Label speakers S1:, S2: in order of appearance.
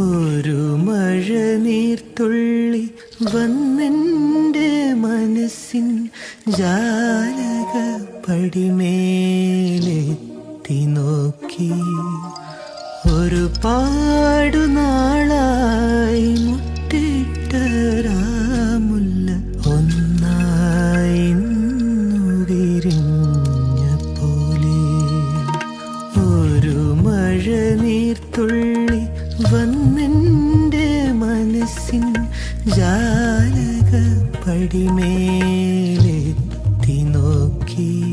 S1: ഒരു മഴ നീർത്തുള്ളി വന്നെന്റെ മനസ്സിൻ ജാലക പടിമേലെത്തി നോക്കി. ഒരു പാടുനാളായി മുട്ടിട്ട രാമുല്ല ഒന്നായി വിരിഞ്ഞ പോലെ. ഒരു മഴ നീർത്തുള്ളി വന്നെന്റെ മനസ്സിൻ ജാലക പടിമേലെത്തി നോക്കി.